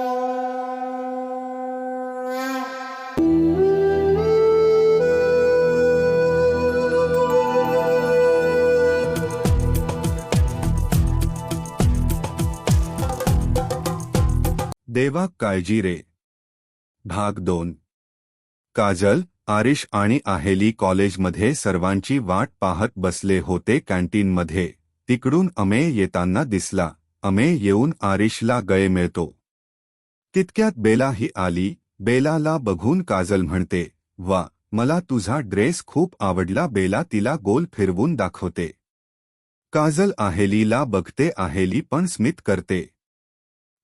देवा काळजी रे. भाग दोन. काजल आरिश आणि आहेली कॉलेजमध्ये सर्वांची वाट पाहत बसले होते कॅन्टीनमध्ये. तिकडून अमे येताना दिसला. अमे येऊन आरिशला गळे मिळतो. तितक्यात बेलाही आली. बेलाला बघून काजल म्हणते वा मला तुझा ड्रेस खूप आवडला. बेला तिला गोल फिरवून दाखवते. काजल आहेलीला बघते आहेली पण स्मित करते.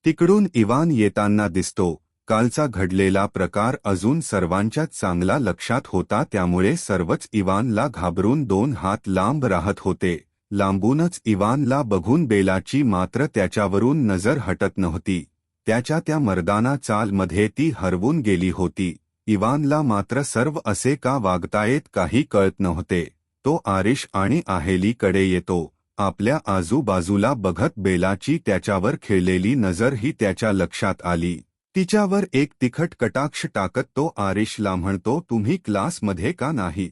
तिकडून इवान येताना दिसतो. कालचा घडलेला प्रकार अजून सर्वांच्याच चांगला लक्षात होता त्यामुळे सर्वच इवानला घाबरून दोन हात लांब राहत होते. लांबूनच इवानला बघून बेलाची मात्र त्याच्यावरून नजर हटत नव्हती. त्याच्या त्या मर्दाना चालमध्ये ती हरवून गेली होती. इवानला मात्र सर्व असे का वागतायत काही कळत नव्हते. तो आरिश आणि आहेलीकडे येतो. आपल्या आजूबाजूला बघत बेलाची त्याच्यावर खेळलेली नजर ही त्याच्या लक्षात आली. तिच्यावर एक तिखट कटाक्ष टाकत तो आरिशला म्हणतो तुम्ही क्लासमध्ये का नाही?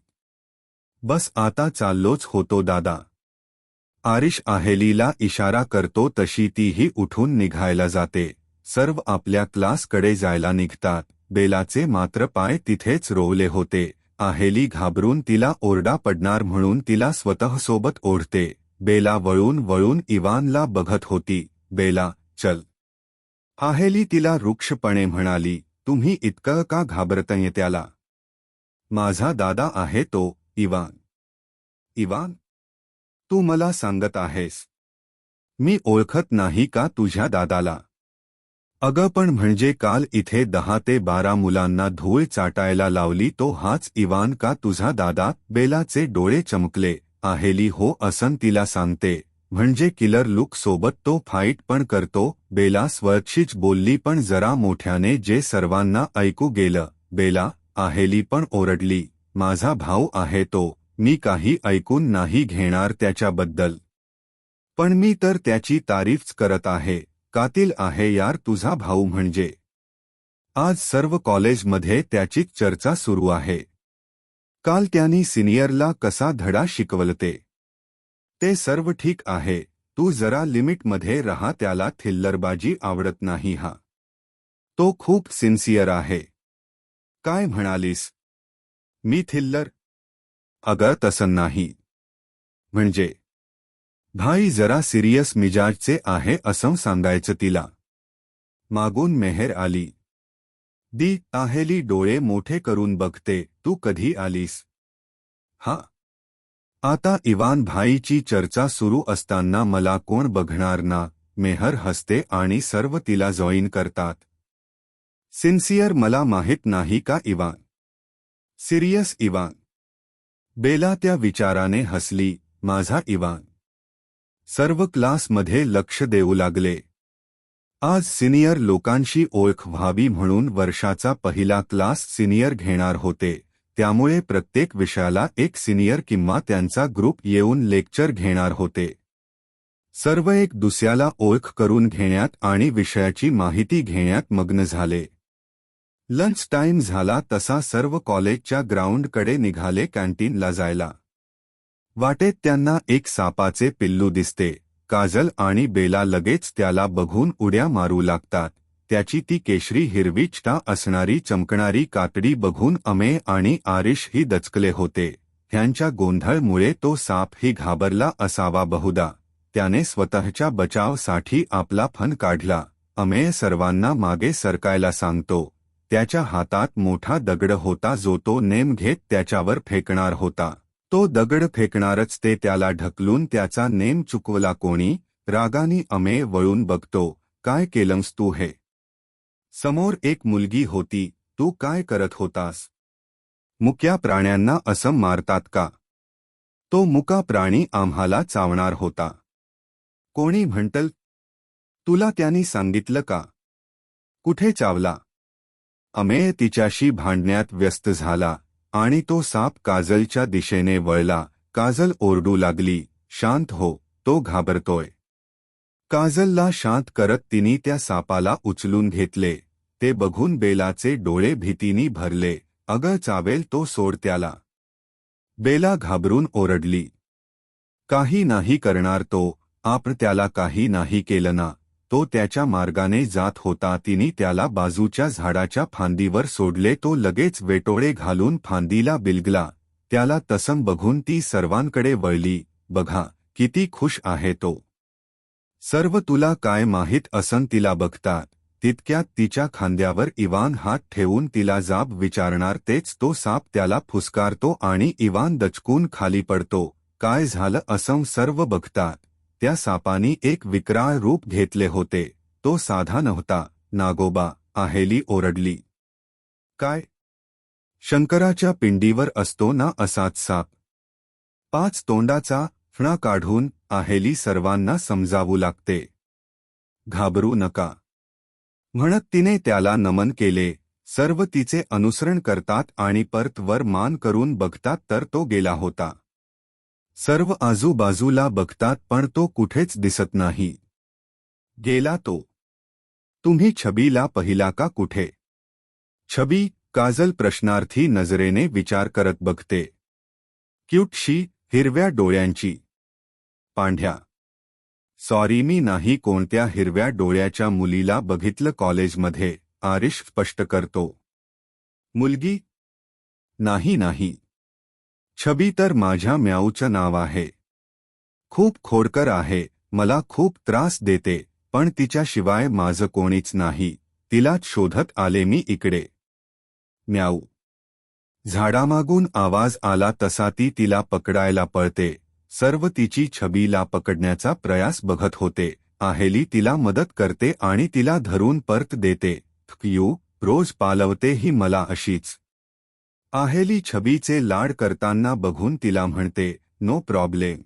बस आता चाललोच होतो दादा. आरिश आहेलीला इशारा करतो तशी तीही उठून निघायला जाते. सर्व आपल्या क्लासकडे जायला निघतात. बेलाचे मात्र पाय तिथेच रोवले होते. आहेली घाबरून तिला ओरडा पडणार म्हणून तिला स्वतःसोबत ओढते. बेला वळून वळून इवानला बघत होती. बेला चल. आहेली तिला रुक्षपणे म्हणाली तुम्ही इतकं का घाबरतय त्याला? माझा दादा आहे तो इवान. इवान? तू मला सांगत आहेस. मी ओळखत नाही का तुझ्या दादाला? अगं पण म्हणजे काल इथे दहा ते बारा मुलांना धूळ चाटायला लावली तो हाच इवान का तुझा दादा? बेलाचे डोळे चमकले. आहेली हो असन तिला सांगते. म्हणजे किलर लुक सोबत तो फाईट पण करतो. बेला स्वच्छीच बोलली पण जरा मोठ्याने जे सर्वांना ऐकू गेलं. बेला आहेली पण ओरडली. माझा भाऊ आहे तो. मी काही ऐकून नाही घेणार त्याच्याबद्दल. पण मी तर त्याची तारीफच करत आहे. कातील आहे यार तुझा भाऊ म्हणजे. आज सर्व कॉलेजमध्ये त्याची चर्चा सुरू आहे. काल त्यांनी सिनियरला कसा धडा शिकवलते. ते सर्व ठीक आहे तू जरा लिमिटमध्ये राहा त्याला थिल्लरबाजी आवडत नाही हा. तो खूप सिन्सियर आहे. काय म्हणालीस? मी थिल्लर अगं तसं नाही. म्हणजे? भाई जरा सिरियस मिजाजचे आहे असं सांगायचं तिला. मागून मेहर आली. दी आहेली डोळे मोठे करून बघते तू कधी आलीस? हा. आता इवान भाईची चर्चा सुरू असताना मला कोण बघणार ना मेहर हसते आणि सर्व तिला जॉईन करतात. सिन्सियर मला माहीत नाही का इवान? सिरियस इवान. बेला त्या विचाराने हसली माझा इवान. सर्व क्लासमध्ये लक्ष देऊ लागले. आज सिनियर लोकांशी ओळख व्हावी म्हणून वर्षाचा पहिला क्लास सिनियर घेणार होते. त्यामुळे प्रत्येक विषयाला एक सिनियर किंवा त्यांचा ग्रुप येऊन लेक्चर घेणार होते. सर्व एक दुसऱ्याला ओळख करून घेण्यात आणि विषयाची माहिती घेण्यात मग्न झाले. लंच टाईम झाला तसा सर्व कॉलेजच्या ग्राउंडकडे निघाले कॅन्टीनला जायला. वाटेत त्यांना एक सापाचे पिल्लू दिसते. काजल आणि बेला लगेच त्याला बघून उड्या मारू लागतात. त्याची ती केशरी हिरवी असणारी चमकणारी कातडी बघून अमे आणि आरिश ही दचकले होते. ह्यांच्या गोंधळमुळे तो साप ही घाबरला असावा बहुदा त्याने स्वतःच्या बचावसाठी आपला फन काढला. अमेय सर्वांना मागे सरकायला सांगतो. त्याच्या हातात मोठा दगड होता जो तो नेम घेत त्याच्यावर फेकणार होता. तो दगड फेकणारच ते त्याला ढकलून त्याचा नेम चुकवला कोणी? रागानी अमे वळून बघतो काय केलंस तू हे? समोर एक मुलगी होती तू काय करत होतास? मुक्या प्राण्यांना असं मारतात का? तो मुका प्राणी आम्हाला चावणार होता. कोणी म्हणतल तुला त्यांनी सांगितलं का? कुठे चावला? अमेय तिच्याशी भांडण्यात व्यस्त झाला. आणि तो साप काजलच्या दिशेने वळला. काजल ओरडू लागली शांत हो तो घाबरतोय. काजलला शांत करत तिने त्या सापाला उचलून घेतले. ते बघून बेलाचे डोळे भीतीनी भरले. अगं चावेल तो सोडत्याला बेला घाबरून ओरडली. काही नाही करणार तो आपण त्याला काही नाही केलं ना. तो त्याच्या मार्गाने जात होता. तिने त्याला बाजूच्या झाडाच्या फांदीवर सोडले. तो लगेच वेटोळे घालून फांदीला बिलगला. त्याला तसम बघून ती सर्वांकडे वळली. बघा किती खुश आहे तो. सर्व तुला काय माहीत असन तिला बघतात तितक्यात तिच्या खांद्यावर इवान हात ठेवून तिला जाब विचारणार तेच तो साप त्याला फुसकारतो आणि इवान दचकून खाली पडतो. काय झालं असं सर्व बघतात त्या सापानी एक विक्राळ रूप घेतले होते. तो साधा नव्हता. नागोबा आहेली ओरडली. काय? शंकराच्या पिंडीवर असतो ना असाच साप? पाच तोंडाचा फणा काढून आहेली सर्वांना समजावू लागते. घाबरू नका. म्हणत तिने त्याला नमन केले. सर्व तिचे अनुसरण करतात आणि परत वर मान करून बघतात तर तो गेला होता. सर्व आजूबाजूला बघतात पण तो कुठेच दिसत नाही. गेला तो. तुम्ही छबीला पहिला का कुठे? छबी काजल प्रश्नार्थी नजरेने विचार करत बघते. क्यूटशी हिरव्या डोळ्यांची. पांढ्या. सॉरी मी नाही कोणत्या हिरव्या डोळ्याच्या मुलीला बघितलं कॉलेजमध्ये आरिश स्पष्ट करतो. मुलगी? नाही नाही. छबी तर माझ्या म्याऊचं नाव आहे. खूप खोडकर आहे मला खूप त्रास देते पण तिच्याशिवाय माझं कोणीच नाही तिलाच शोधत आले मी इकडे. म्याऊ. झाडामागून आवाज आला तसा ती तिला पकडायला पळते सर्व तिची छबीला पकडण्याचा प्रयास बघत होते आहेली तिला मदत करते आणि तिला धरून परत देते यू रोज पालवते ही मला अशीच. आहेली छबीचे लाड करताना बघून तिला म्हणते नो प्रॉब्लेम.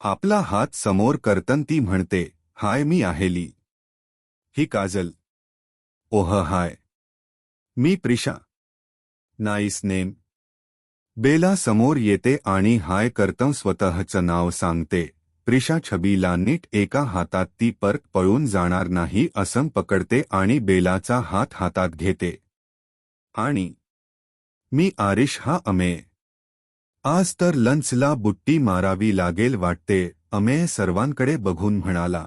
आपला हात समोर करतन ती म्हणते हाय मी आहेली. ही काजल. Oh hi. मी प्रिशा. Nice name. बेला समोर येते आणि हाय करतं स्वतःचं नाव सांगते. प्रिशा छबीला नीट एका हातात ती परत पळून जाणार नाही असं पकडते आणि बेलाचा हात हातात घेते. आणि मी आरिश हा अमेय आज तर लंचला बुट्टी मारावी लागेल वाटते अमेय सर्वांकडे बघून म्हणाला.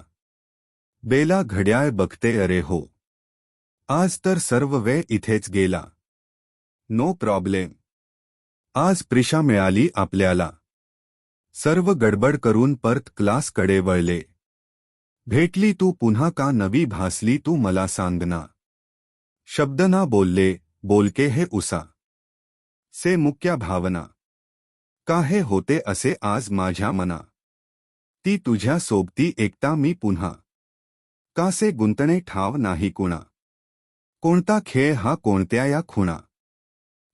बेला घड्याळ बघते, अरे हो. आज तर सर्व वेळ इथेच गेला. No problem. आज प्रिशा मिळाली आपल्याला. सर्व गडबड करून परत क्लासकडे वळले. भेटली तू पुन्हा का नवी भासली तू मला सांगना. शब्द ना बोलले, बोलके हे उसा. से मुख्या भावना। का हे होते असे आज माझ्या मना। ती तुझ्या सोबती एकता मी पुन्हा। कासे गुंतणे ठाव नाही कुणा। कोणता खेळ हा कोणत्या या खुणा।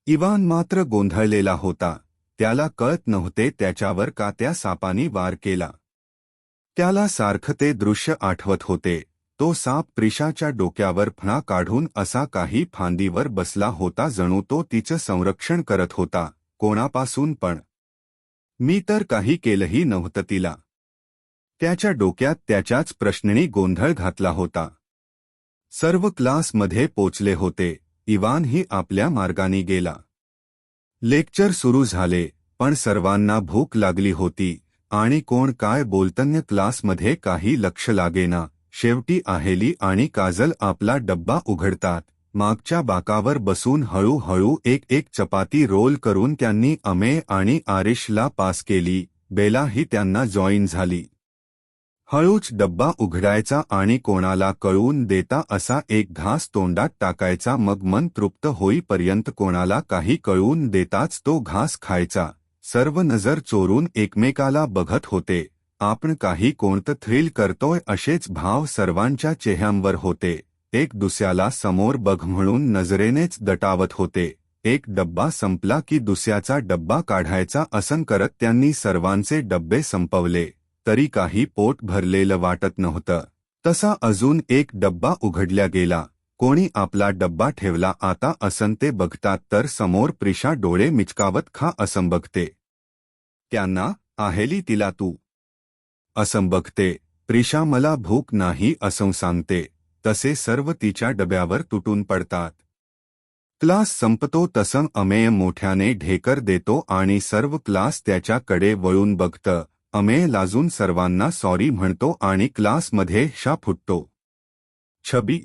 इवान मात्र गोंधळलेला होता, त्याला कळत नव्हते त्याच्यावर का त्या सापानी वार केला। त्याला सारखं ते दृश्य आठवत होते. तो साप प्रिशाच्या डोक्यावर फणा काढून असा काही फांदीवर बसला होता जणू तो तिचं संरक्षण करत होता कोणापासून पण. मी तर काही केलंही नव्हतं तिला. त्याच्या डोक्यात त्याच्याच प्रश्ननी गोंधळ घातला होता. सर्व क्लासमध्ये पोचले होते इवानही आपल्या मार्गाने गेला. लेक्चर सुरू झाले पण सर्वांना भूक लागली होती आणि कोण काय बोलतन्य क्लासमध्ये काही लक्ष लागेना शेवटी आहेली आणि काजल आपला डब्बा उघडतात. मागच्या बाकावर बसून हळूहळू एक एक चपाती रोल करून त्यांनी अमे आणि आरिशला पास केली. बेलाही त्यांना जॉईन झाली. हळूच डब्बा उघडायचा आणि कोणाला कळवून देता असा एक घास तोंडात टाकायचा. मग मन तृप्त होईपर्यंत कोणाला काही कळवून देताच तो घास खायचा. सर्व नजर चोरून एकमेकाला बघत होते. आपण काही कोणतं थ्रिल करतोय असेच भाव सर्वांच्या चेहऱ्यांवर होते. एक दुसऱ्याला समोर बघ म्हणून नजरेनेच दटावत होते. एक डब्बा संपला की दुसऱ्याचा डब्बा काढायचा असन करत त्यांनी सर्वांचे डब्बे संपवले. तरी काही पोट भरलेलं वाटत नव्हतं. तसा अजून एक डब्बा उघडल्या गेला. कोणी आपला डब्बा ठेवला आता असन ते बघतात तर समोर प्रिशा डोळे मिचकावत खा असं बघते त्यांना आहेली तिला तू. असं बघते प्रिशा मला भूक नाही असं सांगते तसे सर्व तिच्या डब्यावर तुटून पडतात. क्लास संपतो तसं अमेय मोठ्याने ढेकर देतो आणि सर्व क्लास त्याच्याकडे वळून बघतं. अमेय लाजून सर्वांना सॉरी म्हणतो आणि क्लासमध्ये शा फुटतो. छबी.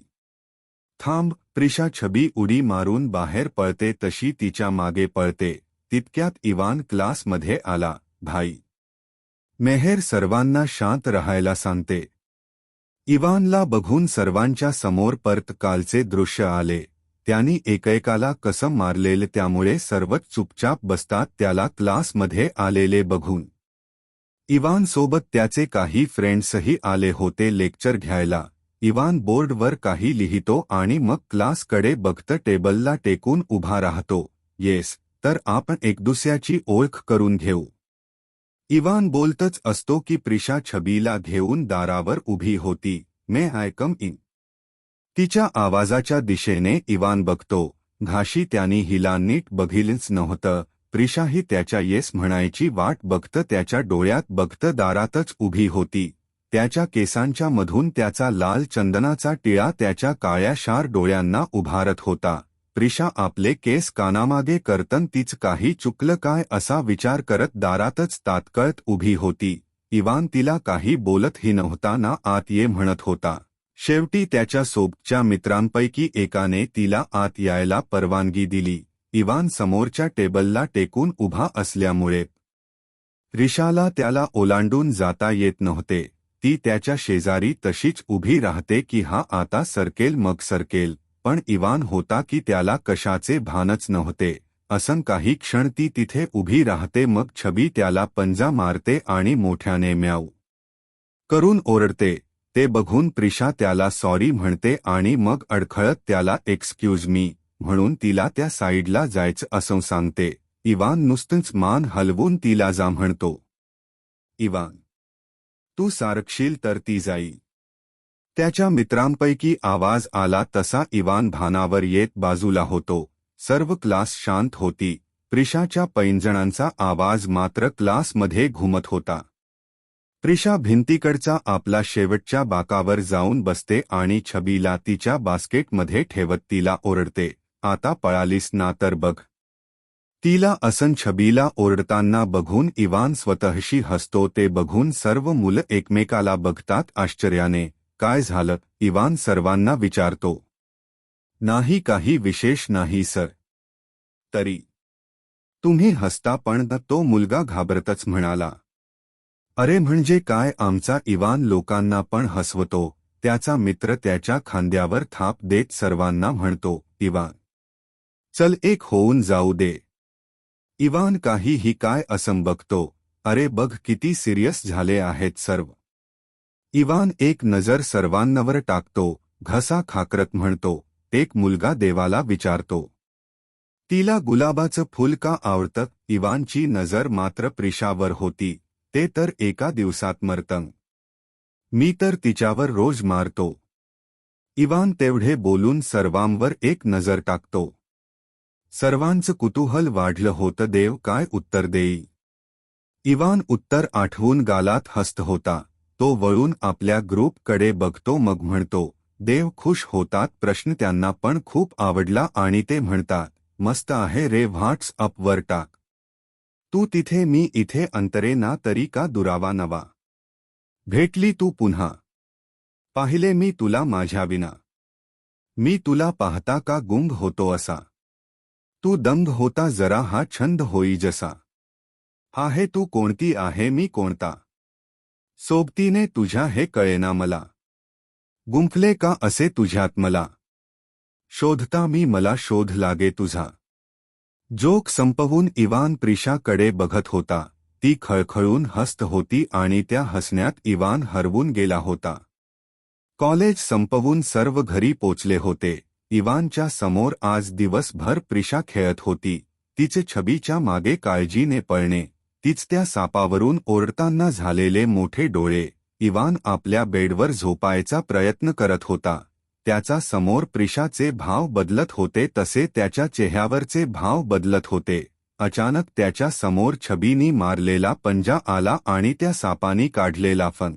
थांब प्रिशा छबी उडी मारून बाहेर पळते तशी तिच्यामागे पळते. तितक्यात इवान क्लासमध्ये आला भाई मेहेर सर्वांना शांत राहायला सांगते. इवानला बघून सर्वांच्या समोर परत कालचे दृश्य आले. त्यांनी एकएकाला कसम मारलेले त्यामुळे सर्वच चुपचाप बसतात त्याला क्लासमध्ये आलेले बघून. इवान सोबत त्याचे काही फ्रेंड्सही आले होते लेक्चर घ्यायला. इवान बोर्डवर काही लिहितो आणि मग क्लासकडे बघत टेबलला टेकून उभा राहतो. येस तर आपण एक दुसऱ्याची ओळख करून घेऊ. इवान बोलतच असतो की प्रिशा छबीला घेऊन दारावर उभी होती. May I come in. तिच्या आवाजाच्या दिशेने इवान बघतो. घाशी त्यांनी हिला नीट बघिलच नव्हतं. प्रिशाही त्याच्या येस म्हणायची वाट बघत त्याच्या डोळ्यात बघत दारातच उभी होती. त्याच्या केसांच्या मधून त्याचा लाल चंदनाचा टिळा त्याच्या काळ्या शार डोळ्यांना उभारत होता. प्रिशा आपले केस कानामागे करतन तीच काही चुकलं काय असा विचार करत दारातच तात्कळत उभी होती. इवान तिला काही बोलतही नव्हता ना आत ये म्हणत होता. शेवटी त्याच्या सोबच्या मित्रांपैकी एकाने तिला आत यायला परवानगी दिली. इवान समोरच्या टेबलला टेकून उभा असल्यामुळे रिशाला त्याला ओलांडून जाता येत नव्हते. ती त्याच्या शेजारी तशीच उभी राहते की हा आता सरकेल मग सरकेल. पण इवान होता की त्याला कशाचे भानच नव्हते. असं काही क्षण ती तिथे उभी राहते मग छबी त्याला पंजा मारते आणि मोठ्याने म्याऊ करून ओरडते. ते बघून प्रिशा त्याला सॉरी म्हणते आणि मग अडखळत त्याला एक्सक्यूज मी म्हणून तिला त्या साईडला जायचं असं सांगते. इवान नुसतंच मान हलवून तिला जा म्हणतो. इवान तू सारक्षील तर ती जाई. त्याच्या मित्रांपैकी आवाज आला तसा इवान भानावर येत बाजूला होतो. सर्व क्लास शांत होती. प्रिशाच्या पैंजणांचा आवाज मात्र क्लासमध्ये घुमत होता. प्रिशा भिंतीकडचा आपला शेवटच्या बाकावर जाऊन बसते आणि छबीला तिच्या बास्केटमध्ये ठेवत तिला ओरडते. आता पळालीस ना तर बघ. तिला असन छबीला ओरडताना बघून इवान स्वतःशी हसतो ते बघून सर्व मुलं एकमेकाला बघतात आश्चर्याने. काय झालं? इवान सर्वांना विचारतो. नाही काही विशेष नाही सर. तरी. तुम्ही हसता पण तो मुलगा घाबरतच म्हणाला. अरे म्हणजे काय? आमचा इवान लोकांना पण हसवतो. त्याचा मित्र त्याच्या खांद्यावर थाप देत सर्वांना म्हणतो इवान. चल एक होऊन जाऊ दे. इवान काही ही काय असं बघतो. अरे बघ किती सिरियस झाले आहेत सर्व. इवान एक नजर सर्वांवर टाकतो घसा खाकरत म्हणतो एक मुलगा देवाला विचारतो. तिला गुलाबाचं फुल का आवडतं? इवानची नजर मात्र प्रिशावर होती ते तर एका दिवसात मरतंग मी तर तिच्यावर रोज मारतो. इवान तेवढे बोलून सर्वांवर एक नजर टाकतो. सर्वांचं कुतूहल वाढलं होतं देव काय उत्तर देई? इवान उत्तर आठवून गालात हस्त होता. तो वळून आपल्या ग्रुपकडे बघतो मग म्हणतो देव खुश होतात. प्रश्न त्यांना पण खूप आवडला आणि ते म्हणतात मस्त आहे रे व्हॉट्स अप वर टाक तू तिथे मी इथे अंतरे ना तरी का दुरावा नवा? भेटली तू पुन्हा. पाहिले मी तुला माझ्या विना. मी तुला पाहता का गुंग होतो असा? तू दंग होता जरा हा छंद होई जसा. आहे तू कोणती आहे मी कोणता? सोबतीने तुझ्या हे कळेना मला गुंफले का असे तुझ्यात मला शोधता मी मला शोध लागे तुझा. जोक संपवून इवान प्रिशाकडे बघत होता. ती खळखळून हस्त होती आणि त्या हसण्यात इवान हरवून गेला होता. कॉलेज संपवून सर्व घरी पोचले होते. इवानच्या समोर आज दिवसभर प्रिशा खेळत होती. तिचे छबीच्या मागे काळजीने पळणे. तीच त्या सापावरून ओरडताना झालेले मोठे डोळे इवान आपल्या बेडवर झोपायचा प्रयत्न करत होता. त्याचा समोर प्रिशाचे भाव बदलत होते तसे त्याच्या चेहऱ्यावरचे भाव बदलत होते. अचानक त्याच्यासमोर छबीनी मारलेला पंजा आला आणि त्या सापानी काढलेला फन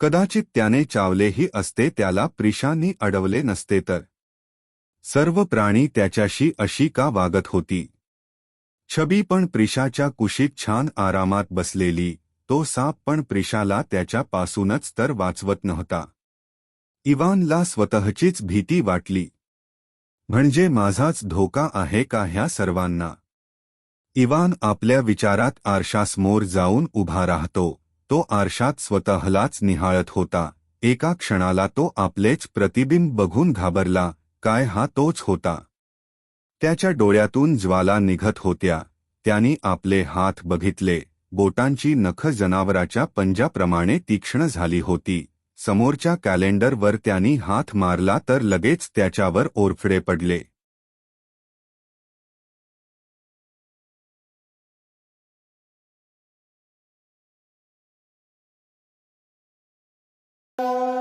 कदाचित त्याने चावलेही असते त्याला प्रिशांनी अडवले नसते तर. सर्व प्राणी त्याच्याशी अशी का वागत होती? छबी पण प्रिशाच्या कुशीत छान आरामात बसलेली तो साप पण प्रिशाला त्याच्यापासूनच तर वाचवत नव्हता. इवानला स्वतःचीच भीती वाटली. म्हणजे माझाच धोका आहे का ह्या सर्वांना? इवान आपल्या विचारात आरशासमोर जाऊन उभा राहतो. तो आरशात स्वतःलाच निहाळत होता. एका क्षणाला तो आपलेच प्रतिबिंब बघून घाबरला. काय हा तोच होता? त्याच्या डोळ्यातून ज्वाला निघत होत्या. त्यांनी आपले हात बघितले. बोटांची नख जनावराच्या पंजाप्रमाणे तीक्ष्ण झाली होती. समोरच्या कॅलेंडरवर त्यांनी हात मारला तर लगेच त्याच्यावर ओरफडे पडले. you